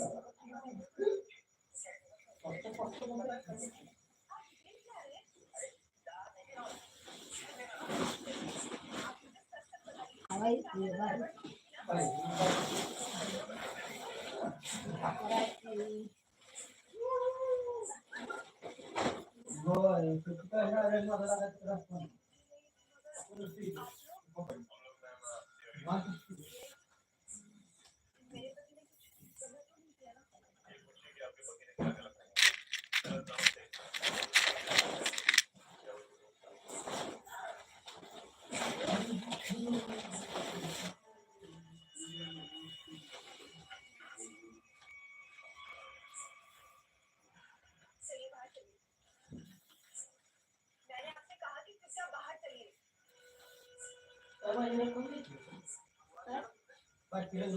uh,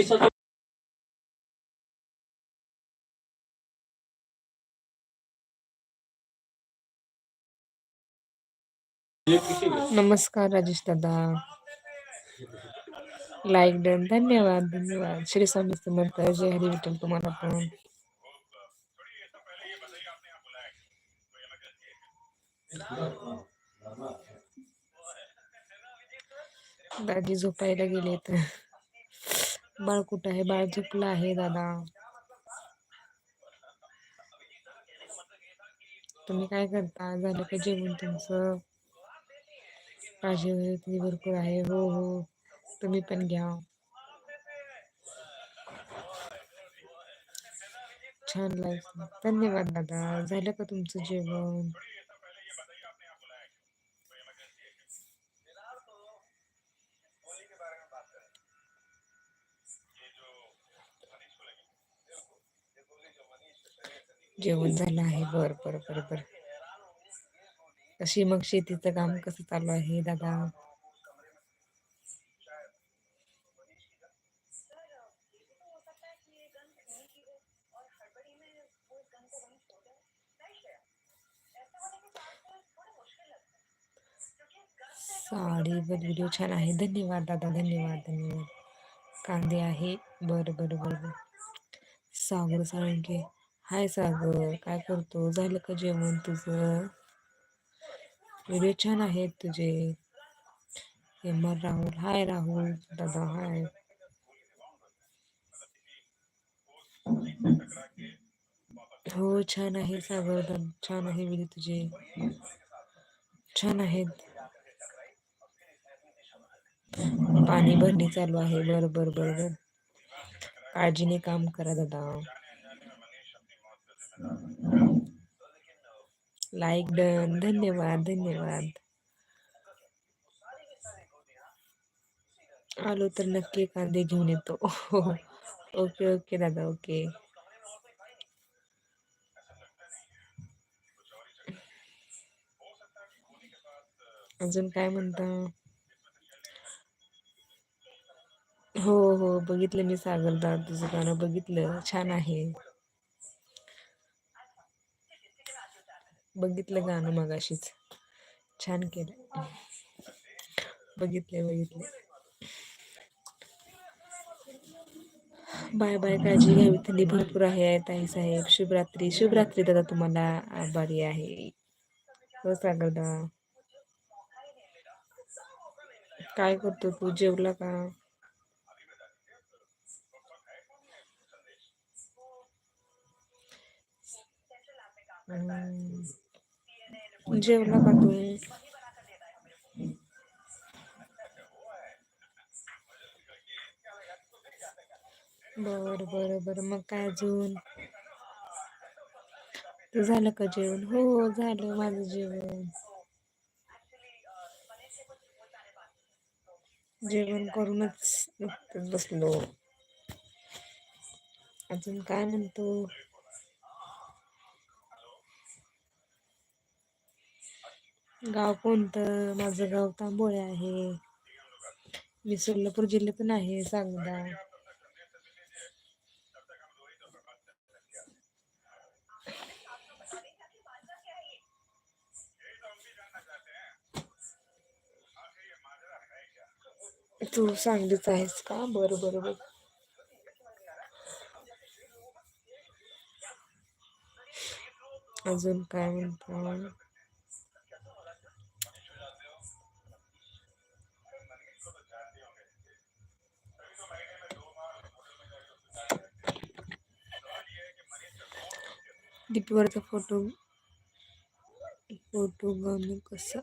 हम्म नमस्कार राजेश दादा। Like done धन्यवाद धन्यवाद। श्री स्वामी समर्थ, जय हरी विठ्ठल तुम्हाला पण। दादी झोपायला गेले तर बाळ कुठं आहे? बाळ दादा. तुम्ही काय करता? झालं का जेवण तुमचं? काळजी वगैरे भरपूर आहे. हो हो. तुम्ही पण घ्या. छान लाईफ धन्यवाद दादा. झालं का तुमचं जेवण? जेवण झालं आहे. बर बर बर बर. कशी मग शेतीचं काम कसं चालू आहे दादा? साडीवर व्हिडिओ छान आहे. धन्यवाद दादा, धन्यवाद धन्यवाद. कांदे आहे. बरं बरं, बर, बरं. सागर साळुंके हाय सागर काय करतो? झालं का जेवण तुझं? व्हिडिओ छान आहेत तुझे. M R Rahul hi Rahul दादा हाय. हो छान आहे सागर छान आहे व्हिडिओ तुझे. छान आहेत. पाणी भरणी चालू आहे. बर बर बर बर. काळजीने काम करा दादा. लाईक डन धन्यवाद धन्यवाद आलो तर नक्की कांदे घेऊन येतो ओके ओके दादा ओके अजून काय म्हणता? हो हो, बघितलं मी सागरदा तुझं गाणं. बघितलं. छान आहे. बघितलं गाणं मगाशीच. छान केलं. बघितले बघितले बाय बाय काळजी घ्यावी थंडी भरपूर आहे ताई साहेब. शुभरात्री. शुभरात्री दादा तुम्हाला आभारी आहे. हो सागरदा. काय करतो तू? जेवला का? हम्म. जेवला का तुम्ही बर बर बर. मग काय अजून? झालं का जेवण? हो, हो झालं माझं जेवण. जेवण करूनच बसलो. अजून काय म्हणतो? गाव कोणतं? माझं गाव तांबोळे आहे. मी सोलापूर जिल्ह्यातून आहे सांगदा. तू सांगलीच आहेस का? बरं बरं बर. अजून काय म्हणतो? डीपीवरचा फोटो फोटो गाणं कसं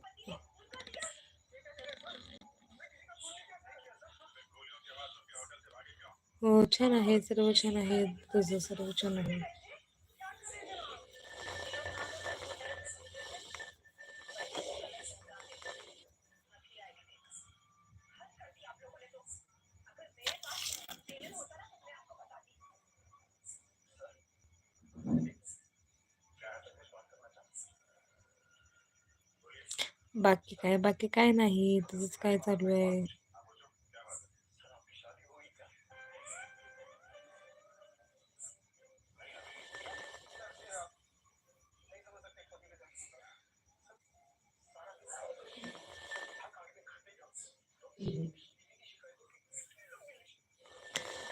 हो छान आहे सर्व छान आहे तुझं सर्व छान आहे. बाकी काय? बाकी काय नाही. तुझंच काय चालू आहे?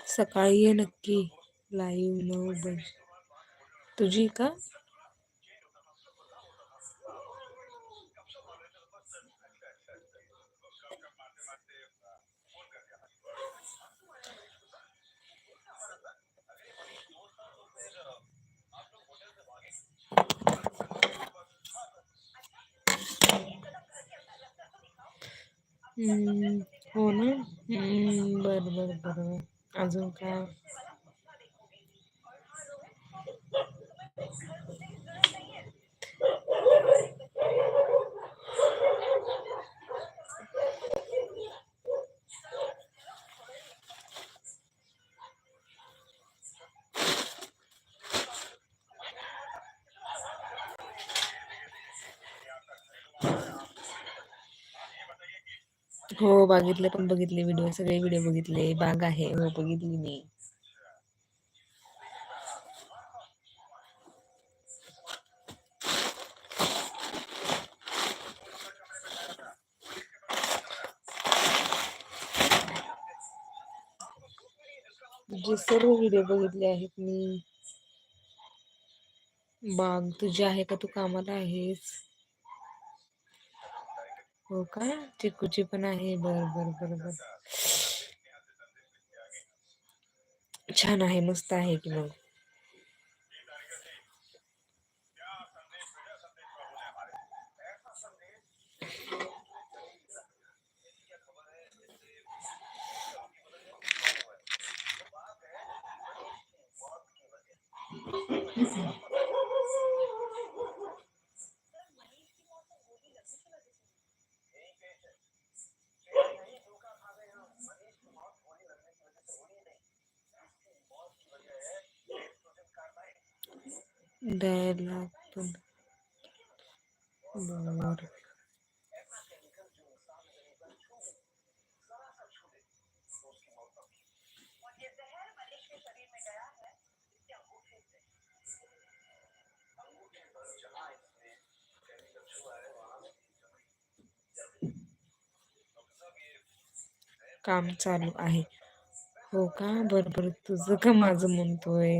सकाळी ये नक्की. लाईव्ह नऊ बज तुझी का? हो ना? हम्म, बर बर. अजून काय? हो, बघितले पण बघितले व्हिडिओ सगळे व्हिडिओ बघितले. बाग आहे, हो, बघितली मी. जे सर्व व्हिडिओ बघितले आहेत मी. बाग तुझी आहे का? तू कामाला आहेस? हो का? चिकूची पण आहे. बर बर बर बर. छान आहे. मस्त आहे की मग? काम चालू आहे. हो का? बरं बरं. तुझं का माझं म्हणतोय?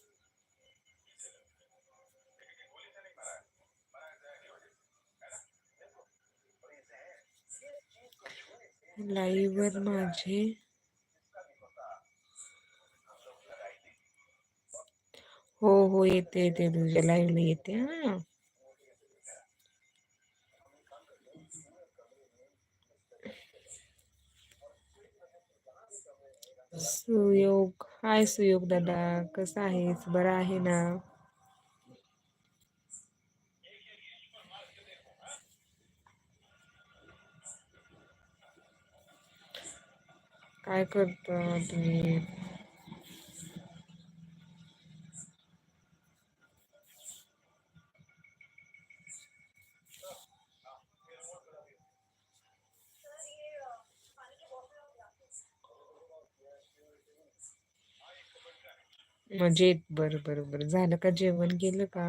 हम्म लाईव्ह वर माझे हो हो येते येते. म्हणजे तुझ्या लाईव्हला येते हा. सुयोग. हाय सुयोग दादा. कसा आहेस? बरा आहे ना? काय करता तुम्ही मजेत. बरं बरं बरं. झालं का जेवण? केलं का?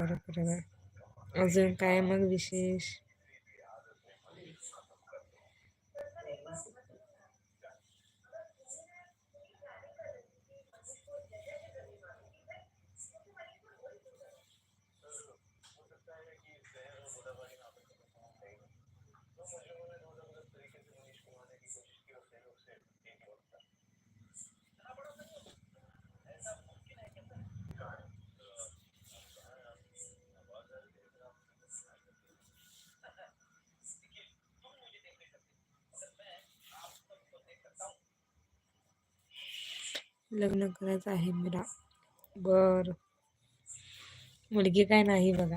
बर बर बर बर अजून काय मग विशेष? लग्न करायचं आहे मला बर. मुलगी काय नाही बघा.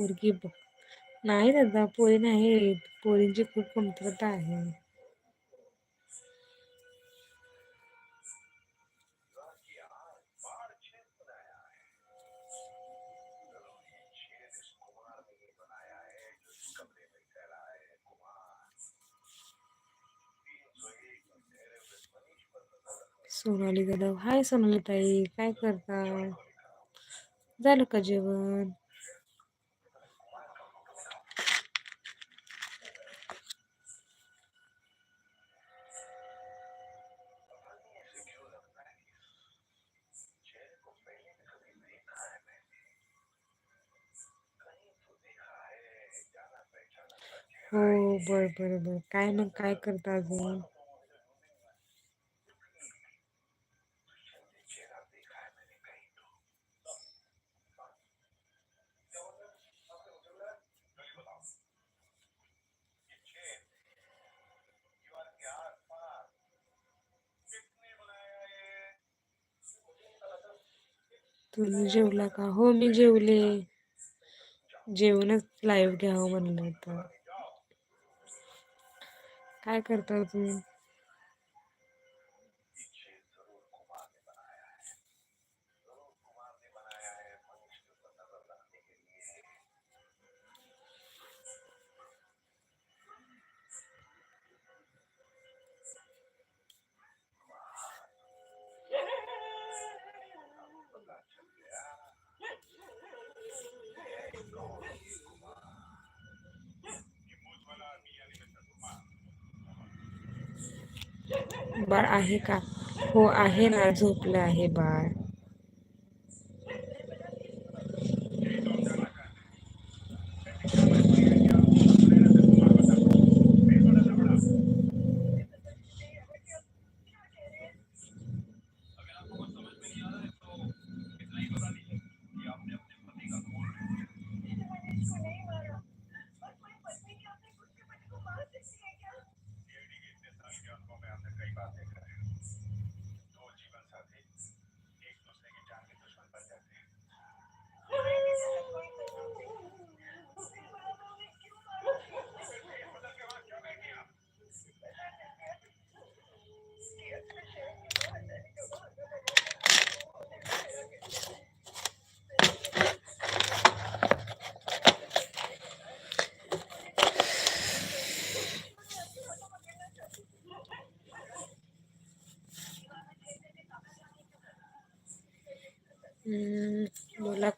पोरगी बघ नाही दादा पोरी नाही पोरींची खूप कमतरता आहे. सोनाली जाधव हाय सोनाली ताई, काय करता? झालं का जेवण? हो बर काय मग काय करता अजून तुम्ही जेवला का? हो, मी जेवले. जेवणच लाईव्ह घ्यावं म्हणलं होतं काय करता तुम्ही? बाळ आहे का? हो आहे ना झोपलं आहे बाळ.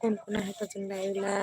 ఎంకున్న హెత జిందాయులా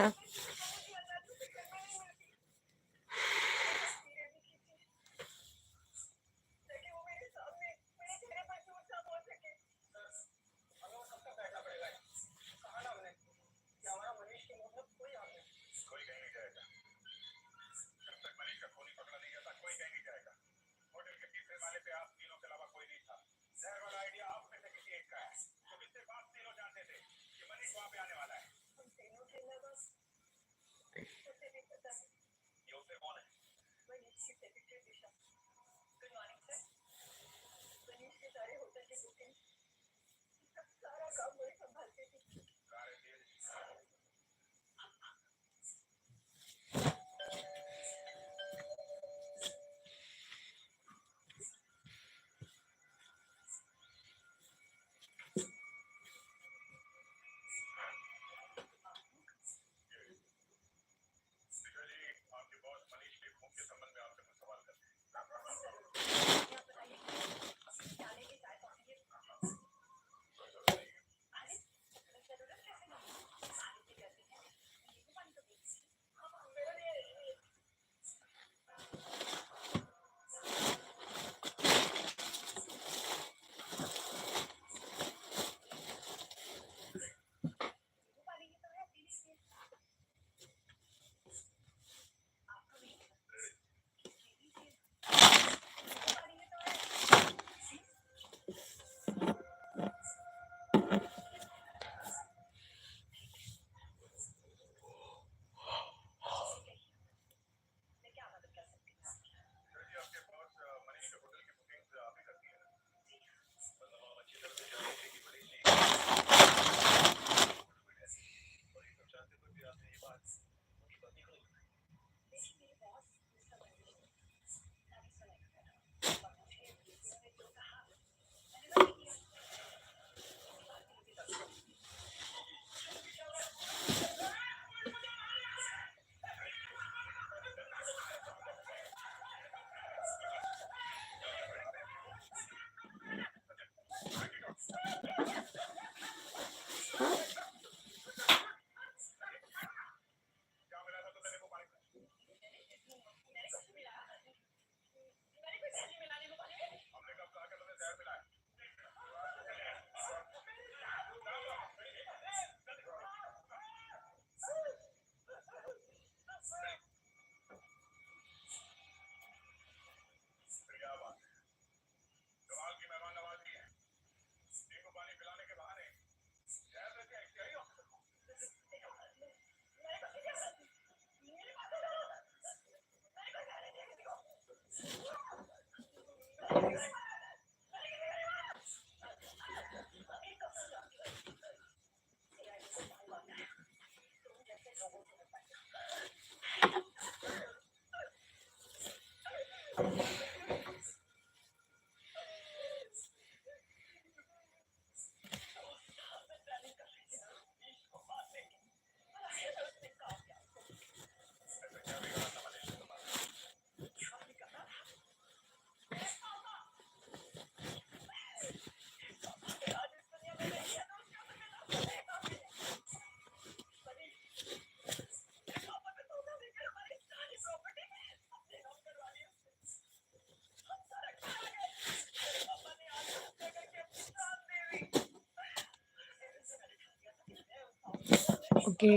ओके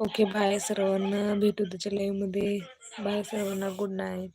ओके बाय सर्वांना भेटू तुझ्या लाईव्ह मध्ये बाय सर्वांना गुड नाईट